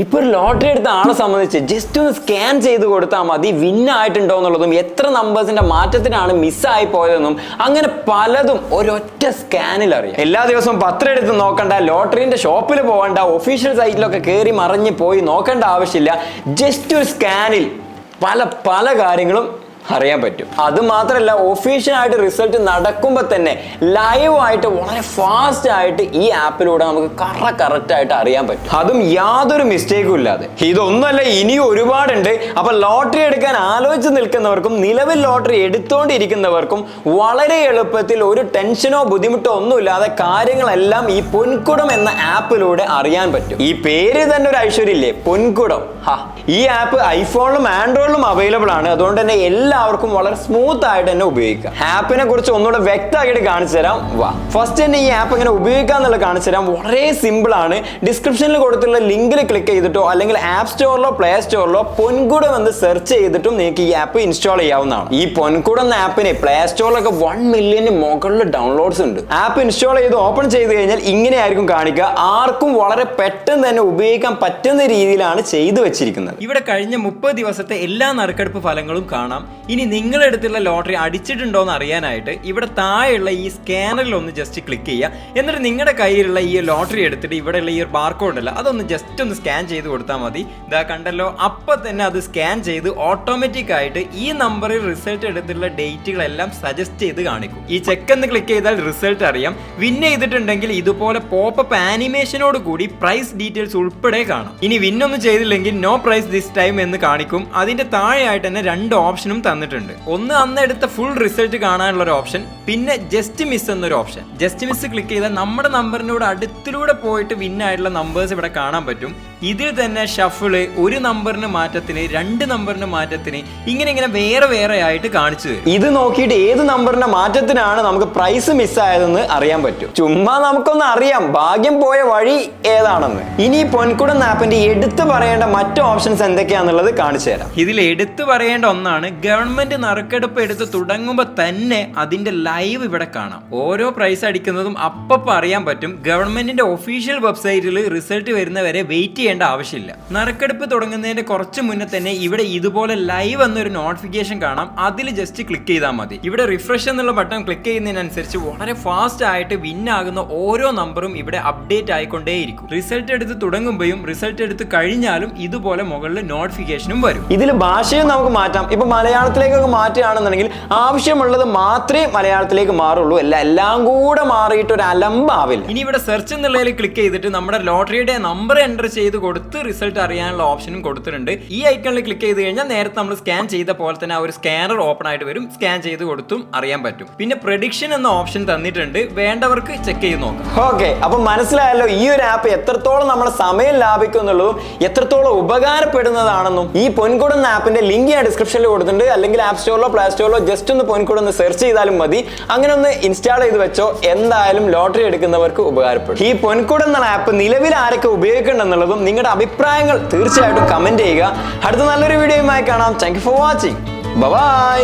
ഇപ്പൊ ഒരു ലോട്ടറി എടുത്ത ആളെ സംബന്ധിച്ച് ജസ്റ്റ് ഒന്ന് സ്കാൻ ചെയ്ത് കൊടുത്താൽ മതി വിൻ ആയിട്ടുണ്ടോ എന്നുള്ളതും എത്ര നമ്പേഴ്സിന്റെ മാറ്റത്തിനാണ് മിസ്സായി പോയതെന്നും അങ്ങനെ പലതും ഒരൊറ്റ സ്കാനിൽ അറിയാം. എല്ലാ ദിവസവും പത്രം എടുത്ത് നോക്കണ്ട ലോട്ടറിന്റെ ഷോപ്പിൽ പോകണ്ട ഒഫീഷ്യൽ സൈറ്റിലൊക്കെ കയറി മറിഞ്ഞ് പോയി നോക്കേണ്ട ആവശ്യമില്ല. ജസ്റ്റ് ഒരു സ്കാനിൽ പല പല കാര്യങ്ങളും അറിയാൻ പറ്റും. അത് മാത്രമല്ല ഒഫീഷ്യൽ ആയിട്ട് റിസൾട്ട് നടക്കുമ്പോൾ തന്നെ ലൈവ് ആയിട്ട് വളരെ ഫാസ്റ്റ് ആയിട്ട് ഈ ആപ്പിലൂടെ നമുക്ക് കറ കറക്റ്റ് ആയിട്ട് അറിയാൻ പറ്റും. അതും യാതൊരു മിസ്റ്റേക്കും ഇല്ലാതെ. ഇതൊന്നുമല്ല ഇനിയും ഒരുപാടുണ്ട്. അപ്പൊ ലോട്ടറി എടുക്കാൻ ആലോചിച്ച് നിൽക്കുന്നവർക്കും നിലവിൽ ലോട്ടറി എടുത്തുകൊണ്ടിരിക്കുന്നവർക്കും വളരെ എളുപ്പത്തിൽ ഒരു ടെൻഷനോ ബുദ്ധിമുട്ടോ ഒന്നുമില്ലാതെ കാര്യങ്ങളെല്ലാം ഈ പൊൻകുടം എന്ന ആപ്പിലൂടെ അറിയാൻ പറ്റും. ഈ പേര് തന്നെ ഒരു ഐശ്വര്യമില്ലേ പൊൻകുടം. ഈ ആപ്പ് ഐഫോണിലും ആൻഡ്രോയിഡിലും അവൈലബിൾ ആണ്. അതുകൊണ്ട് തന്നെ എല്ലാവർക്കും വളരെ സ്മൂത്ത് ആയിട്ട് തന്നെ ഉപയോഗിക്കാം. ആപ്പിനെ കുറിച്ച് ഒന്നുകൂടെ വ്യക്തമായിട്ട് കാണിച്ചു തരാം. വാ. ഫസ്റ്റ് തന്നെ ഈ ആപ്പ് എങ്ങനെ ഉപയോഗിക്കാം എന്നുള്ളത് കാണിച്ചു തരാം. വളരെ സിമ്പിൾ ആണ്. ഡിസ്ക്രിപ്ഷനിൽ കൊടുത്തുള്ള ലിങ്കിൽ ക്ലിക്ക് ചെയ്തിട്ടോ അല്ലെങ്കിൽ ആപ്പ് സ്റ്റോറിലോ പ്ലേ സ്റ്റോറിലോ പൊൻകുടം എന്ന് സെർച്ച് ചെയ്തിട്ടും നിങ്ങൾക്ക് ഈ ആപ്പ് ഇൻസ്റ്റാൾ ചെയ്യാവുന്നതാണ്. ഈ പൊൻകുടം എന്ന ആപ്പിന് പ്ലേ സ്റ്റോറിലൊക്കെ വൺ മില്യന് മുകളിൽ ഡൗൺലോഡ്സ് ഉണ്ട്. ആപ്പ് ഇൻസ്റ്റാൾ ചെയ്ത് ഓപ്പൺ ചെയ്ത് കഴിഞ്ഞാൽ ഇങ്ങനെയായിരിക്കും കാണിക്കുക. ആർക്കും വളരെ പെട്ടെന്ന് തന്നെ ഉപയോഗിക്കാൻ പറ്റുന്ന രീതിയിലാണ് ചെയ്തു വെച്ചിരിക്കുന്നത്. ഇവിടെ കഴിഞ്ഞ മുപ്പത് ദിവസത്തെ എല്ലാ നറുക്കെടുപ്പ് ഫലങ്ങളും കാണാം. ഇനി നിങ്ങളുടെ അടുത്തുള്ള ലോട്ടറി അടിച്ചിട്ടുണ്ടോ എന്ന് അറിയാനായിട്ട് ഇവിടെ താഴെയുള്ള ഈ സ്കാനറിൽ ഒന്ന് ജസ്റ്റ് ക്ലിക്ക് ചെയ്യുക. എന്നിട്ട് നിങ്ങളുടെ കയ്യിലുള്ള ഈ ലോട്ടറി എടുത്തിട്ട് ഇവിടെയുള്ള ഈ ഒരു ബാർകോഡ് അല്ല അതൊന്ന് ജസ്റ്റ് ഒന്ന് സ്കാൻ ചെയ്ത് കൊടുത്താൽ മതി. ഇതാ കണ്ടല്ലോ അപ്പം തന്നെ അത് സ്കാൻ ചെയ്ത് ഓട്ടോമാറ്റിക് ആയിട്ട് ഈ നമ്പറിൽ റിസൾട്ട് എടുത്തിട്ടുള്ള ഡേറ്റുകളെല്ലാം സജസ്റ്റ് ചെയ്ത് കാണിക്കും. ഈ ചെക്ക് എന്ന് ക്ലിക്ക് ചെയ്താൽ റിസൾട്ട് അറിയാം. വിൻ ചെയ്തിട്ടുണ്ടെങ്കിൽ ഇതുപോലെ പോപ്പപ്പ് ആനിമേഷനോട് കൂടി പ്രൈസ് ഡീറ്റെയിൽസ് ഉൾപ്പെടെ കാണാം. ഇനി വിൻ ഒന്നും ചെയ്തില്ലെങ്കിൽ നോ പ്രൈസ് ദിസ് ടൈം എന്ന് കാണിക്കും. അതിന്റെ താഴെയായിട്ട് തന്നെ രണ്ട് ഓപ്ഷനും തന്നിട്ടുണ്ട്. ഒന്ന് അന്ന് എടുത്ത ഫുൾ റിസൾട്ട് കാണാനുള്ള ഒരു ഓപ്ഷൻ പിന്നെ ജസ്റ്റ് മിസ് എന്നൊരു ഓപ്ഷൻ ജസ്റ്റ് മിസ് ക്ലിക്ക് ചെയ്താൽ നമ്മുടെ നമ്പറിനോട് അടുത്തിലൂടെ പോയിട്ട് വിൻ ആയിട്ടുള്ള നമ്പേഴ്സ് ഇവിടെ കാണാൻ പറ്റും. ഇതിൽ തന്നെ ഷഫിൾ ഒരു നമ്പറിന് മാറ്റത്തിന് രണ്ട് നമ്പറിന് മാറ്റത്തിന് ഇങ്ങനെ ഇങ്ങനെ വേറെ വേറെ ആയിട്ട് കാണിച്ചു തരും. ഇത് നോക്കിയിട്ട് ഏത് നമ്പറിന്റെ മാറ്റത്തിനാണ് നമുക്ക് പ്രൈസ് മിസ്സായതെന്ന് അറിയാൻ പറ്റും. ചുമ്മാ നമുക്കൊന്ന് അറിയാം. ഭാഗ്യം പോയ വഴി ഏതാണെന്ന്. ഇനി പൊൻകുടം ആപ്പിന്റെ എടുത്തു പറയേണ്ട മറ്റു ഓപ്ഷൻസ് എന്തൊക്കെയാണെന്നുള്ളത് കാണിച്ചു തരാം. ഇതിൽ എടുത്തു പറയേണ്ട ഒന്നാണ് ഗവൺമെന്റ് നറുക്കെടുപ്പ് എടുത്ത് തുടങ്ങുമ്പോൾ തന്നെ അതിന്റെ ലൈവ് ഇവിടെ കാണാം. ഓരോ പ്രൈസ് അടിക്കുന്നതും അപ്പപ്പോൾ അറിയാൻ പറ്റും. ഗവൺമെന്റിന്റെ ഒഫീഷ്യൽ വെബ്സൈറ്റിൽ റിസൾട്ട് വരുന്നവരെ വെയിറ്റ് ചെയ്യേണ്ട ആവശ്യമില്ല. നറുക്കെടുപ്പ് തുടങ്ങുന്നതിന്റെ കുറച്ച് മുന്നേ തന്നെ ഇവിടെ ഇതുപോലെ ലൈവ് എന്നൊരു നോട്ടിഫിക്കേഷൻ കാണാം. അതിൽ ജസ്റ്റ് ക്ലിക്ക് ചെയ്താൽ മതി. ഇവിടെ റിഫ്രഷ് എന്നുള്ള ബട്ടൺ ക്ലിക്ക് ചെയ്യുന്നതിനനുസരിച്ച് വളരെ ഫാസ്റ്റ് ആയിട്ട് വിൻ ആകുന്ന ഓരോ നമ്പറും ഇവിടെ അപ്ഡേറ്റ് ആയിക്കൊണ്ടേയിരിക്കും. റിസൾട്ട് എടുത്ത് തുടങ്ങുമ്പോഴും റിസൾട്ട് എടുത്ത് കഴിഞ്ഞാലും ഇതുപോലെ മുകളിൽ നോട്ടിഫിക്കേഷനും വരും. ഇതിൽ ഭാഷയും നമുക്ക് മാറ്റാം. ഇപ്പൊ മലയാളത്തിലേക്കൊക്കെ മാറ്റുകയാണെന്നുണ്ടെങ്കിൽ ആവശ്യമുള്ളത് മാത്രമേ മലയാളത്തിലേക്ക് മാറുള്ളൂ. അല്ല എല്ലാം കൂടെ മാറിയിട്ട് ഒരു അലമ്പാവില്ല. ഇനി ഇവിടെ സെർച്ച് എന്നുള്ളതിൽ ക്ലിക്ക് ചെയ്തിട്ട് നമ്മുടെ ലോട്ടറിയുടെ നമ്പർ എന്റർ ചെയ്ത് കൊടുത്ത് റിസൾട്ട് അറിയാനുള്ള ഓപ്ഷനും കൊടുത്തിട്ടുണ്ട്. ഈ ഐക്കണിൽ ക്ലിക്ക് ചെയ്ത് കഴിഞ്ഞാൽ നേരത്തെ നമ്മൾ സ്കാൻ ചെയ്ത പോലെ തന്നെ ആ ഒരു സ്കാനർ ഓപ്പൺ ആയിട്ട് വരും. സ്കാൻ ചെയ്ത് കൊടുത്തും അറിയാൻ പറ്റും. പിന്നെ പ്രഡിക്ഷൻ എന്ന ഓപ്ഷൻ തന്നിട്ടുണ്ട്. വേണ്ടവർക്ക് ചെക്ക് ചെയ്ത് നോക്കാം. ഓക്കെ അപ്പൊ മനസ്സിലായല്ലോ ഈ ഒരു ആപ്പ് എത്രത്തോളം നമ്മുടെ സമയം ലാഭിക്കും എന്നുള്ളതും എത്രത്തോളം ഉപകാരപ്പെടുന്നതാണെന്നും ഈ പൊൻകുടുന്ന ആപ്പിന്റെ ലിങ്ക് ഞാൻ ഡിസ്ക്രിപ്ഷനിൽ കൊടുത്തിട്ടുണ്ട്. അല്ലെങ്കിൽ ആപ്പ് സ്റ്റോറിലോ പ്ലേ സ്റ്റോറിലോ ജസ്റ്റ് ഒന്ന് പൊൻകുടുന്ന് സെർച്ച് ചെയ്താലും മതി. അങ്ങനെ ഒന്ന് ഇൻസ്റ്റാൾ ചെയ്ത് വെച്ചോ എന്തായാലും ലോട്ടറി എടുക്കുന്നവർക്ക് ഉപകാരപ്പെടും. ഈ പൊൻകുടം എന്ന ആപ്പ് നിലവിൽ ആരൊക്കെ ഉപയോഗിക്കുന്നുണ്ടെന്നുള്ളതും നിങ്ങളുടെ അഭിപ്രായങ്ങൾ തീർച്ചയായിട്ടും കമന്റ് ചെയ്യുക. അടുത്ത നല്ലൊരു വീഡിയോയുമായി കാണാം. Thank for watching bye